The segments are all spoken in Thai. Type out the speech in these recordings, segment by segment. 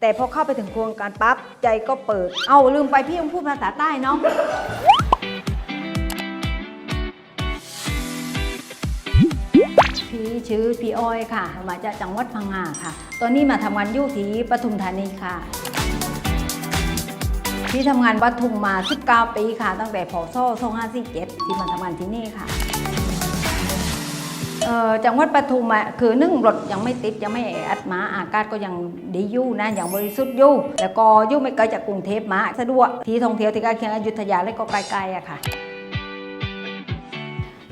แต่พอเข้าไปถึงโครงการปั๊บใจก็เปิด เอาลืมไปพี่ยังพูดภาษาใต้เนาะพี่ชื่อพี่อ้อยค่ะ มาจากจังหวัดพังงาค่ะ ตอนนี้มาทำงานอยู่ที่ปทุมธานีค่ะ พี่ทำงานปทุมมา19ปีค่ะ ตั้งแต่พศ2547ที่มาทำงานที่นี่ค่ะ จังหวัดปทุมอะคือนึ่งรถยังไม่ติดยังไม่แออัดมาอากาศก็ยังดีอยู่นะยังบริสุทธิ์อยู่แล้วก็อยู่ไม่ไกลจากกรุงเทพมาสะดวกที่ท่องเที่ยวที่ใกล้เคียงอยุธยาและก็ไกลๆอะค่ะ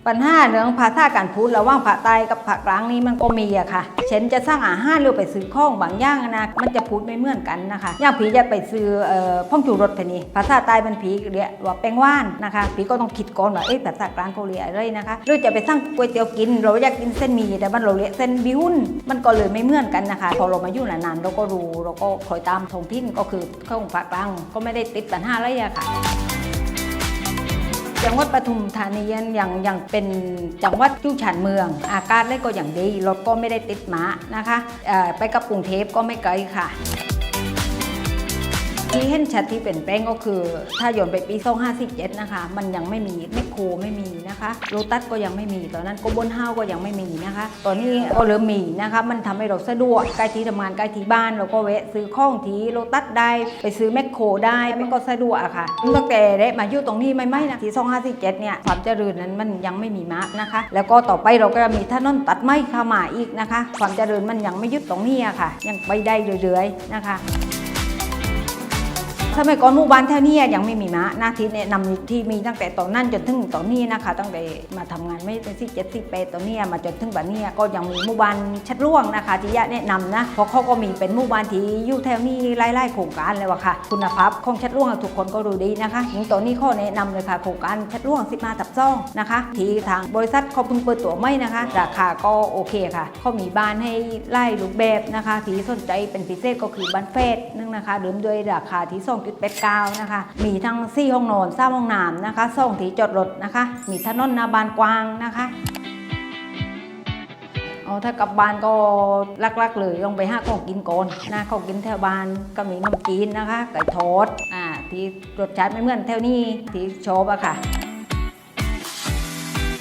ปัญหาเรื่องภาษาการพูดระหว่างภาคใต้กับภาคกลางนี่มันก็มีอะค่ะ เช่นจะสร้างอาหารหรือไปซื้อของบางอย่างนะ มันจะพูดไม่เหมือนกันนะคะ อย่างผีจะไปซื้อเอ่อพ่องจูรสไปนี่ ภาษาใต้มันผีเรียกว่าแป้งว่านนะคะ ผีก็ต้องคิดก่อนว่าเอ๊ะภาษากลางเขาเรียกอะไรนะคะ หรือจะไปสร้างก๋วยเตี๋ยวกิน เราอยากกินเส้นหมี่แต่มันเราเรียกเส้นบิวน์มันก็เลยไม่เหมือนกันนะคะ พอเรามาอยู่นานๆเราก็รู้เราก็คอยตามท้องถิ่นก็คือเข้าภาคกลางก็ไม่ได้ติดปัญหาอะไรอะค่ะ จังหวัดปทุมธานียังยังเป็นจังหวัดที่ฉันเมือง อากาศเลยก็อย่างดีรถก็ไม่ได้ติดหมานะคะไปกับกรุงเทพก็ไม่ไกลค่ะ ที่เห็นชัดที่เปลี่ยนแปลงก็คือ ถ้าย้อนไปปี2547นะคะ มันยังไม่มีแมคโครไม่มีนะคะโลตัสก็ยังไม่มี ตอนนั้นโกบนห้าวก็ยังไม่มีนะคะ ตอนนี้ก็เริ่มมีนะคะมันทำให้เราสะดวกใกล้ที่ทำงานใกล้ที่บ้านเราก็แวะซื้อข้องที่โลตัสได้ไปซื้อแมคโครได้มันก็สะดวกอะค่ะตั้งแต่ได้มาอยู่ตรงนี้ไม่ไม่นะที่2547เนี่ยความเจริญนั้นมันยังไม่มีมากนะคะ แล้วก็ต่อไปเราก็จะมีถนนตัดไม้เข้ามาอีกนะคะ ความเจริญมันยังไม่ยึดตรงนี้อะค่ะ ยังไปได้เรื่อยๆนะคะ สมัยก่อนหมู่บ้านแถวนี้ยังไม่มีม้าหน้าที่แนะนำที่มีตั้งแต่ตอนนั้นจนถึงตอนนี้นะคะ ตั้งแต่มาทำงานไม่เป็นสิเจ็ดสิบปีตอนนี้มาจนถึงบัดนี้ก็ยังมีหมู่บ้านชัดร่วงนะคะที่ยะแนะนำนะเพราะเขาก็มีเป็นหมู่บ้านที่อยู่แถวนี้ไล่ๆโครงการเลยว่ะค่ะ คุณภาพของชัดร่วงทุกคนก็รู้ดีนะคะถึงตอนนี้ข้อแนะนำเลยค่ะโครงการชัดร่วง15ตับซ่องนะคะที่ทางบริษัทเขาเพิ่งเปิดตัวไม่นะคะราคาก็โอเคค่ะเขามีบ้านให้ไล่รูปแบบนะคะที่สนใจเป็นพิเศษก็คือบ้านเฟสนึงนะคะเริ่มด้วยราคาที่ส่ง2.89นะคะ มีทั้ง4ห้องนอน3ห้องน้ำนะคะสองถีจอดรถนะคะ มีถนนนาบานกว้างนะคะอ๋อถ้ากลับบ้านก็ลักๆเลยลงไปหาของกินก่อนนะของกินแถวบ้านก็มีน้ำจีนนะคะ ไก่ทอดอ่าที่รสชาติไม่เหมือนแถวนี้ที่ชอบอะค่ะ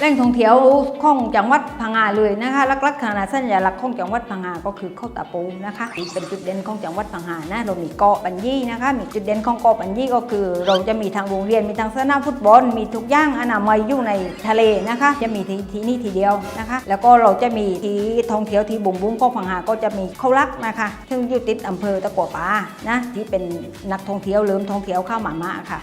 แหล่งท่องเที่ยวของจังหวัดพังงาเลยนะคะลักๆขนาดสัญลักษณ์ของจังหวัดพังงาก็คือข้าวตาปูนะคะเป็นจุดเด่นของจังหวัดพังงานะเรามีเกาะปัญญีนะคะมีจุดเด่นของเกาะปัญญีก็คือ เราจะมีทางโรงเรียนมีทางสนามฟุตบอล มีทุกอย่างอนามัยอยู่ในทะเลนะคะ จะมีที่ที่นี่ทีเดียวนะคะ แล้วก็เราจะมีที่ท่องเที่ยวที่บุ๋มบุ้มของพังงาก็จะมีเขาลักนะคะซึ่งอยู่ติดอำเภอตะกัวป่านะที่เป็นนักท่องเที่ยวเริ่มท่องเที่ยวเข้ามามะค่ะ